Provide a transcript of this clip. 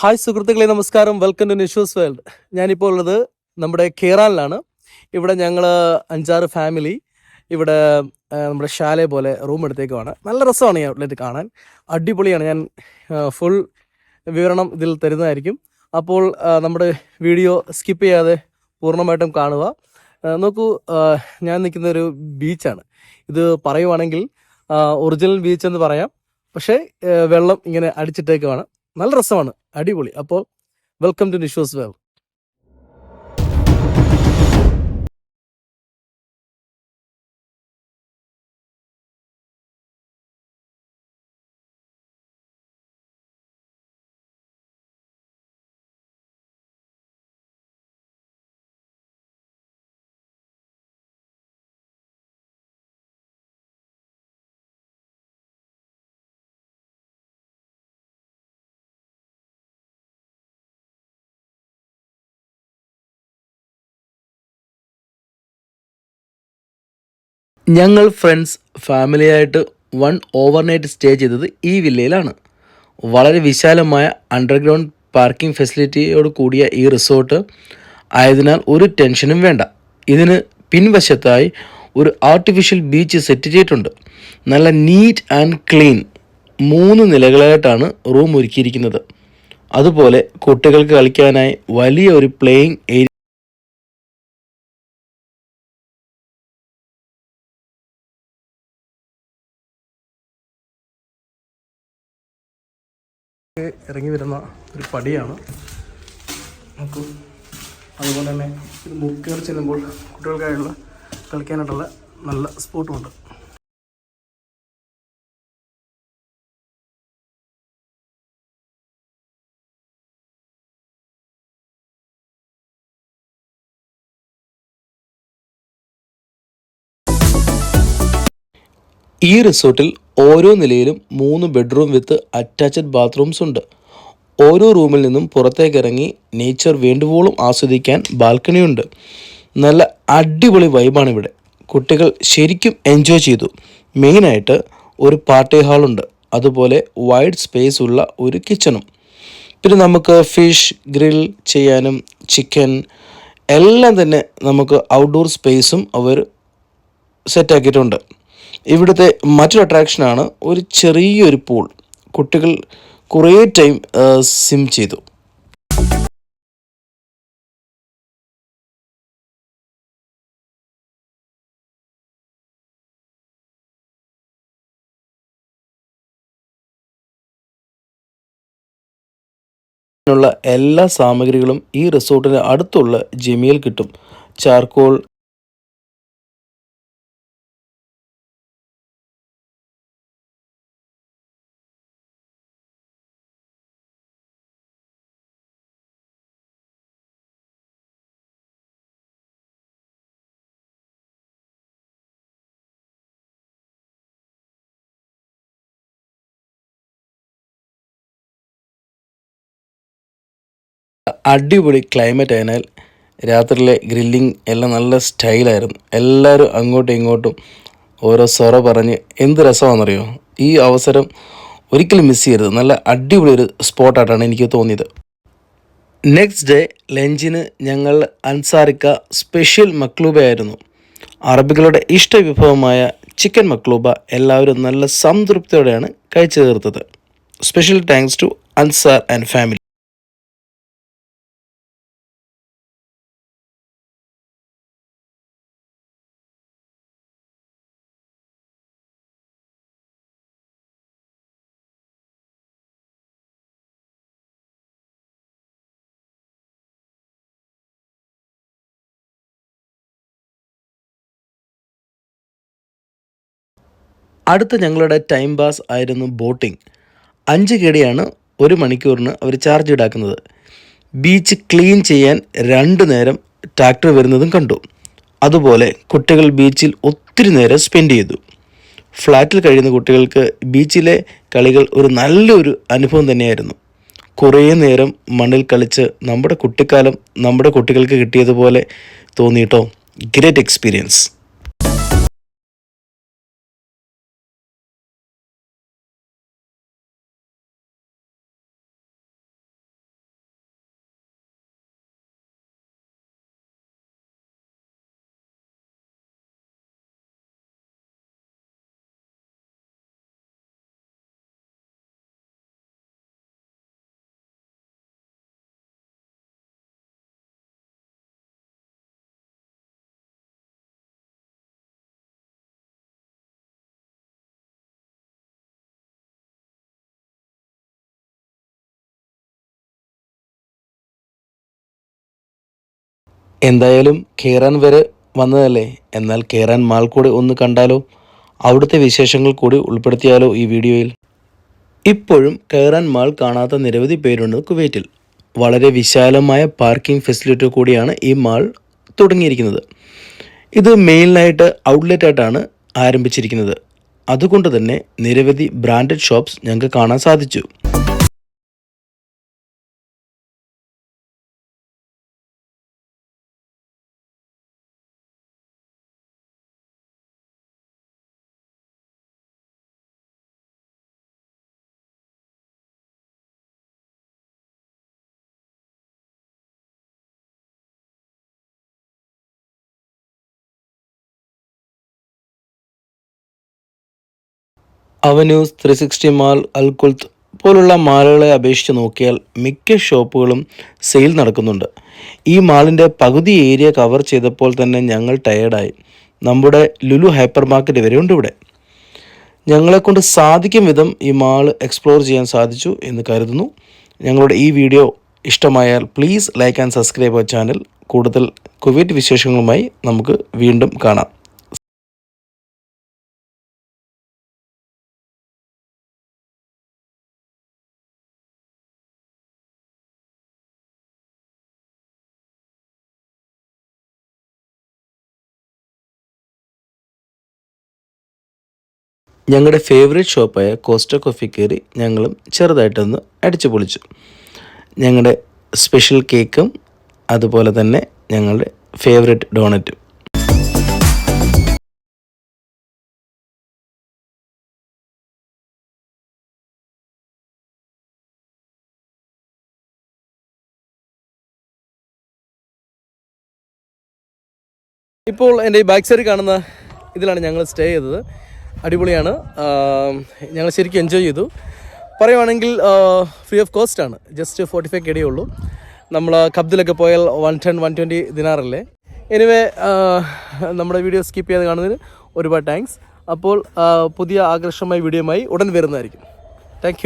Hi സുഹൃത്തുക്കളെ നമസ്കാരം. Welcome to Nishu's world ഞാനിപ്പോൾ ഉള്ളത് നമ്മുടെ കേറാനിലാണ്. ഇവിടെ ഞങ്ങൾ അഞ്ചാറ് ഫാമിലി ഇവിടെ നമ്മുടെ ഷാലെ പോലെ റൂം എടുത്തേക്കുവാണ്. നല്ല രസമാണ് ഈ ഔട്ട്ലെറ്റ് കാണാൻ. അടിപൊളിയാണ്. ഞാൻ ഫുൾ വിവരണം ഇതിൽ തരുന്നതായിരിക്കും. അപ്പോൾ നമ്മുടെ വീഡിയോ സ്കിപ്പ് ചെയ്യാതെ പൂർണമായിട്ടും കാണുക. നോക്കൂ ഞാൻ നിൽക്കുന്ന ഒരു ബീച്ചാണ് ഇത് പറയുവാണെങ്കിൽ ഒറിജിനൽ ബീച്ച് എന്ന് പറയാം. പക്ഷേ വെള്ളം ഇങ്ങനെ അടിച്ചിട്ടേക്കുവാണ്. നല്ല രസമാണ്. അടിപൊളി. അപ്പോൾ വെൽക്കം ടു നിഷോസ് വേവ് ഞങ്ങൾ ഫ്രണ്ട്സ് ഫാമിലിയായിട്ട് വൺ ഓവർനൈറ്റ് സ്റ്റേ ചെയ്തത് ഈ വില്ലയിലാണ്. വളരെ വിശാലമായ അണ്ടർഗ്രൗണ്ട് പാർക്കിംഗ് ഫെസിലിറ്റിയോട് കൂടിയ ഈ റിസോർട്ട് ആയതിനാൽ ഒരു ടെൻഷനും വേണ്ട. ഇതിന് പിൻവശത്തായി ഒരു ആർട്ടിഫിഷ്യൽ ബീച്ച് സെറ്റ് ചെയ്തിട്ടുണ്ട്. നല്ല നീറ്റ് ആൻഡ് ക്ലീൻ മൂന്ന് നിലകളായിട്ടാണ് റൂം ഒരുക്കിയിരിക്കുന്നത്. അതുപോലെ കുട്ടികൾക്ക് കളിക്കാനായി വലിയ ഒരു പ്ലേയിങ് ഏരിയ ഇറങ്ങി വരുന്ന ഒരു പടിയാണ്. നമുക്ക് അതുപോലെ തന്നെ ഇത് മുക്കേറി ചെല്ലുമ്പോൾ കുട്ടികൾക്കായുള്ള കളിക്കാനായിട്ടുള്ള നല്ല സ്പോട്ടുമുണ്ട്. ഈ റിസോർട്ടിൽ ഓരോ നിലയിലും മൂന്ന് ബെഡ്റൂം വിത്ത് അറ്റാച്ച്ഡ് ബാത്റൂംസ് ഉണ്ട്. ഓരോ റൂമിൽ നിന്നും പുറത്തേക്ക് ഇറങ്ങി നേച്ചർ വേണ്ടുവോളം ആസ്വദിക്കാൻ ബാൽക്കണിയുണ്ട് നല്ല അടിപൊളി വൈബാണ് ഇവിടെ കുട്ടികൾ ശരിക്കും എൻജോയ് ചെയ്തു. മെയിനായിട്ട് ഒരു പാർട്ടി ഹാളുണ്ട് അതുപോലെ വൈഡ് സ്പേസ് ഉള്ള ഒരു കിച്ചണും പിന്നെ നമുക്ക് ഫിഷ് ഗ്രിൽ ചെയ്യാനും ചിക്കൻ എല്ലാം തന്നെ നമുക്ക് ഔട്ട്ഡോർ സ്പേസും അവർ സെറ്റാക്കിയിട്ടുണ്ട് ഇവിടുത്തെ മറ്റൊരു അട്രാക്ഷനാണ് ഒരു ചെറിയൊരു പൂൾ കുട്ടികൾ കുറേ ടൈം സിം ചെയ്തു. എല്ലാ സാമഗ്രികളും ഈ റിസോർട്ടിന് അടുത്തുള്ള ജിമിയിൽ കിട്ടും. ചാർക്കോൾ അടിപൊളി ക്ലൈമറ്റ് ആയതിനാൽ രാത്രിയിലെ ഗ്രില്ലിംഗ് എല്ലാം നല്ല സ്റ്റൈലായിരുന്നു എല്ലാവരും അങ്ങോട്ടും ഇങ്ങോട്ടും ഓരോ സൊറ പറഞ്ഞ് എന്ത് രസമാണെന്നറിയോ? ഈ അവസരം ഒരിക്കലും മിസ് ചെയ്യരുത്. നല്ല അടിപൊളി ഒരു സ്പോട്ടായിട്ടാണ് എനിക്ക് തോന്നിയത്. നെക്സ്റ്റ് ഡേ ലഞ്ചിന് ഞങ്ങൾ അൻസാരിക്ക സ്പെഷ്യൽ മക്ലൂബ ആയിരുന്നു. അറബികളുടെ ഇഷ്ട വിഭവമായ ചിക്കൻ മക്ലൂബ എല്ലാവരും നല്ല സംതൃപ്തിയോടെയാണ് കഴിച്ചു തീർത്തത്. Special thanks to Ansar and family അടുത്ത ഞങ്ങളുടെ ടൈം പാസ് ആയിരുന്നു ബോട്ടിംഗ്. അഞ്ച് കേടിയാണ് ഒരു മണിക്കൂറിന് അവർ ചാർജ് ഈടാക്കുന്നത്. ബീച്ച് ക്ലീൻ ചെയ്യാൻ രണ്ട് നേരം ട്രാക്ടർ വരുന്നതും കണ്ടു. അതുപോലെ കുട്ടികൾ ബീച്ചിൽ ഒത്തിരി നേരം സ്പെൻഡ് ചെയ്തു. ഫ്ലാറ്റിൽ കഴിയുന്ന കുട്ടികൾക്ക് ബീച്ചിലെ കളികൾ ഒരു നല്ലൊരു അനുഭവം തന്നെയായിരുന്നു. കുറേ നേരം മണ്ണിൽ കളിച്ച് നമ്മുടെ കുട്ടിക്കാലം നമ്മുടെ കുട്ടികൾക്ക് കിട്ടിയതുപോലെ തോന്നിയിട്ടോ? ഗ്രേറ്റ് എക്സ്പീരിയൻസ് എന്തായാലും കയറാൻ വരെ വന്നതല്ലേ? എന്നാൽ കയറാൻ മാൾ കൂടെ ഒന്ന് കണ്ടാലോ? അവിടുത്തെ വിശേഷങ്ങൾ കൂടി ഉൾപ്പെടുത്തിയാലോ ഈ വീഡിയോയിൽ? ഇപ്പോഴും കയറാൻ മാൾ കാണാത്ത നിരവധി പേരുണ്ട് കുവൈറ്റിൽ. വളരെ വിശാലമായ പാർക്കിംഗ് ഫെസിലിറ്റി കൂടിയാണ് ഈ മാൾ തുടങ്ങിയിരിക്കുന്നത്. ഇത് മെയിനായിട്ട് ഔട്ട്ലെറ്റ് ആയിട്ടാണ് ആരംഭിച്ചിരിക്കുന്നത്. അതുകൊണ്ട് തന്നെ നിരവധി ബ്രാൻഡഡ് ഷോപ്സ് ഞങ്ങൾക്ക് കാണാൻ സാധിച്ചു. അവന്യൂസ് ത്രീ സിക്സ്റ്റി മാൾ അൽകുൽത്ത് പോലുള്ള മാളുകളെ അപേക്ഷിച്ച് നോക്കിയാൽ മിക്ക ഷോപ്പുകളും സെയിൽ നടക്കുന്നുണ്ട്. ഈ മാളിന്റെ പകുതി ഏരിയ കവർ ചെയ്തപ്പോൾ തന്നെ ഞങ്ങൾ ടയേർഡായി. നമ്മുടെ ലുലു ഹൈപ്പർ മാർക്കറ്റ് വരെ ഉണ്ട് ഇവിടെ. ഞങ്ങളെക്കൊണ്ട് സാധിക്കും വിധം ഈ മാൾ എക്സ്പ്ലോർ ചെയ്യാൻ സാധിച്ചു എന്ന് കരുതുന്നു. ഞങ്ങളുടെ ഈ വീഡിയോ ഇഷ്ടമായാൽ please like and subscribe our channel. കൂടുതൽ കുവൈറ്റ് വിശേഷങ്ങളുമായി നമുക്ക് വീണ്ടും കാണാം. ഞങ്ങളുടെ ഫേവറേറ്റ് ഷോപ്പായ കോസ്റ്റ കോഫി കയറി ഞങ്ങളും ചെറുതായിട്ടൊന്ന് അടിച്ചു പൊളിച്ചു. ഞങ്ങളുടെ സ്പെഷ്യൽ കേക്കും അതുപോലെ തന്നെ ഞങ്ങളുടെ ഫേവറേറ്റ് ഡോണറ്റും ഇപ്പോൾ എന്റെ ഈ ബാക്ക് സൈഡിൽ കാണുന്ന ഇതിലാണ് ഞങ്ങൾ സ്റ്റേ ചെയ്തത്. അടിപൊളിയാണ്. ഞങ്ങൾ ശരിക്കും എൻജോയ് ചെയ്തു. പറയുവാണെങ്കിൽ ഫ്രീ ഓഫ് കോസ്റ്റ് ആണ്. ജസ്റ്റ് ഫോർട്ടി ഫൈവ് കെടിയേ ഉള്ളൂ. നമ്മൾ കബ്ദിലൊക്കെ പോയാൽ വൺ ടെൻ വൺ ട്വന്റി ദിനാറല്ലേ? എനിവേ നമ്മുടെ വീഡിയോ സ്കിപ്പ് ചെയ്ത് കാണുന്നതിന് ഒരുപാട് താങ്ക്സ് അപ്പോൾ പുതിയ ആകർഷമായ വീഡിയോയുമായി ഉടൻ വരുന്നതായിരിക്കും. താങ്ക്